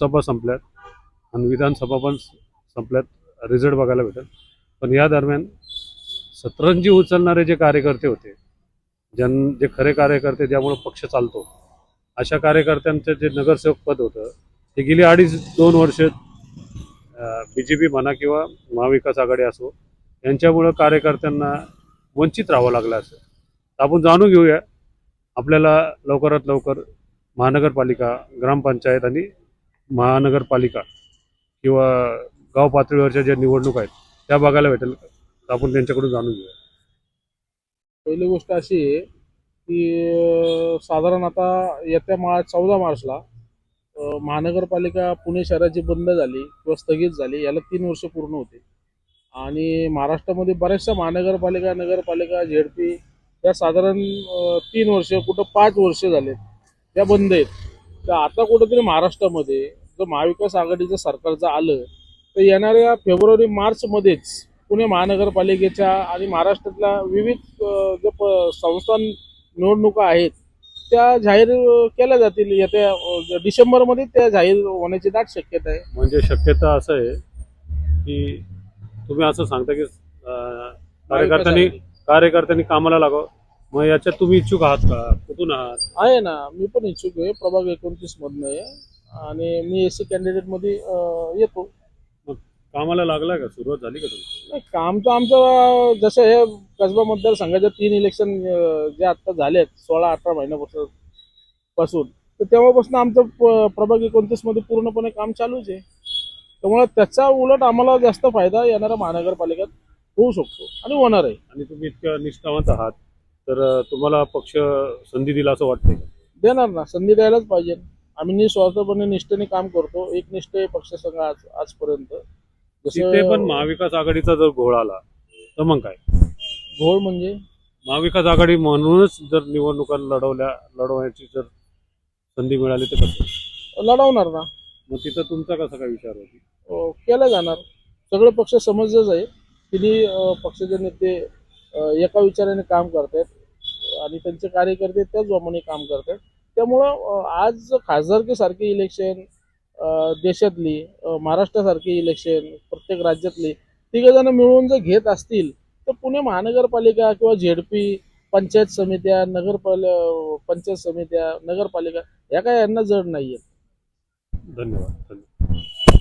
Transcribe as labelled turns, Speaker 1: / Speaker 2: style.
Speaker 1: लोकसभा संपल्यात आणि विधानसभा पण संपल्यात रिझल्ट बघायला भेटेल. पण या दरम्यान सतरंजी उचलणारे जे कार्यकर्ते होते ज्यां जे खरे कार्यकर्ते ज्यामुळे पक्ष चालतो अशा कार्यकर्त्यांचं जे नगरसेवक पद होतं ते गेली अडीच दोन वर्ष बी जे पी म्हणा किंवा महाविकास आघाडी असो यांच्यामुळं कार्यकर्त्यांना वंचित राहावं लागलं असं. आपण जाणून घेऊया आपल्याला लवकरात लवकर महानगरपालिका ग्रामपंचायत आणि महानगरपालिका किंवा गाव पातळीवरच्या ज्या निवडणूक आहेत त्या बघायला भेटेल. आपण त्यांच्याकडून जाणून घेऊया.
Speaker 2: पहिली गोष्ट अशी आहे की साधारण आता येत्या मार्च चौदा मार्चला महानगरपालिका पुणे शहराची बंद झाली किंवा स्थगित झाली याला तीन वर्ष पूर्ण होते. आणि महाराष्ट्रामध्ये बऱ्याचशा महानगरपालिका नगरपालिका झेडपी या साधारण तीन वर्ष कुठं पाच वर्ष झाले त्या बंद आहेत. तर आता कुठंतरी महाराष्ट्रामध्ये जर महाविकास आघाडीचं सरकारचं आलं तर येणाऱ्या फेब्रुवारी मार्चमध्येच पुणे महानगरपालिकेच्या आणि महाराष्ट्रातल्या विविध ज्या प- संस्थान निवडणुका आहेत त्या जाहीर केल्या जातील. येत्या डिसेंबरमध्ये त्या जाहीर होण्याची दाट शक्यता आहे.
Speaker 1: म्हणजे शक्यता असं आहे की तुम्ही असं सांगता की कार्यकर्त्यांनी कार्यकर्त्यांनी कामाला लागावं. मग याच्यात तुम्ही इच्छुक आहात का? कुठून आहात?
Speaker 2: आहे ना मी पण इच्छुक आहे. प्रभाग एकोणतीस मधनं आहे. आणि मी एस सी कॅन्डिडेटमध्ये येतो.
Speaker 1: कामाला लागला का? सुरुवात झाली का तुम्ही
Speaker 2: नाही काम तर आमचं जसं हे कसबा मतदारसंघाच्या तीन इलेक्शन अं, जे आता झालेत सोळा अठरा महिन्यापासून पासून तर तेव्हापासून आमचं प- प्रभाग एकोणतीसमध्ये पूर्णपणे काम चालूच आहे. त्यामुळे त्याचा उलट आम्हाला जास्त फायदा येणाऱ्या महानगरपालिकेत होऊ शकतो आणि होणार आहे.
Speaker 1: आणि तुम्ही इतक्या निष्ठावंत आहात तर अं, तुम्हाला पक्ष संधी दिला असं वाटतंय का?
Speaker 2: देणार ना संधी द्यायलाच पाहिजे. आम्ही निस्वार्थपणे निष्ठेने काम करतो. एक निष्ठे पक्षसंघ आज आजपर्यंत.
Speaker 1: तिथे पण महाविकास आघाडीचा जर घोळ आला तर मग काय?
Speaker 2: घोळ म्हणजे?
Speaker 1: महाविकास आघाडी म्हणूनच जर निवडणुका लढवल्या लढवण्याची जर संधी मिळाली तर कसं?
Speaker 2: लढवणार ना.
Speaker 1: मग तिथं तुमचा कसा काय विचार होती?
Speaker 2: अ, केलं जाणार. सगळे पक्ष समजच आहे तिन्ही पक्षाचे नेते एका विचाराने काम करतात आणि त्यांचे कार्यकर्ते त्याच जोमाने काम करतात त्यामुळं आज खासदारकीसारखी इलेक्शन देशातली महाराष्ट्रासारखी इलेक्शन प्रत्येक राज्यातली तिघजणं मिळून जर घेत असतील तर पुणे महानगरपालिका किंवा झेडपी पंचायत समित्या नगरपाल पंचायत समित्या नगरपालिका या काय यांना जड नाही
Speaker 1: धन्यवाद धन्यवाद.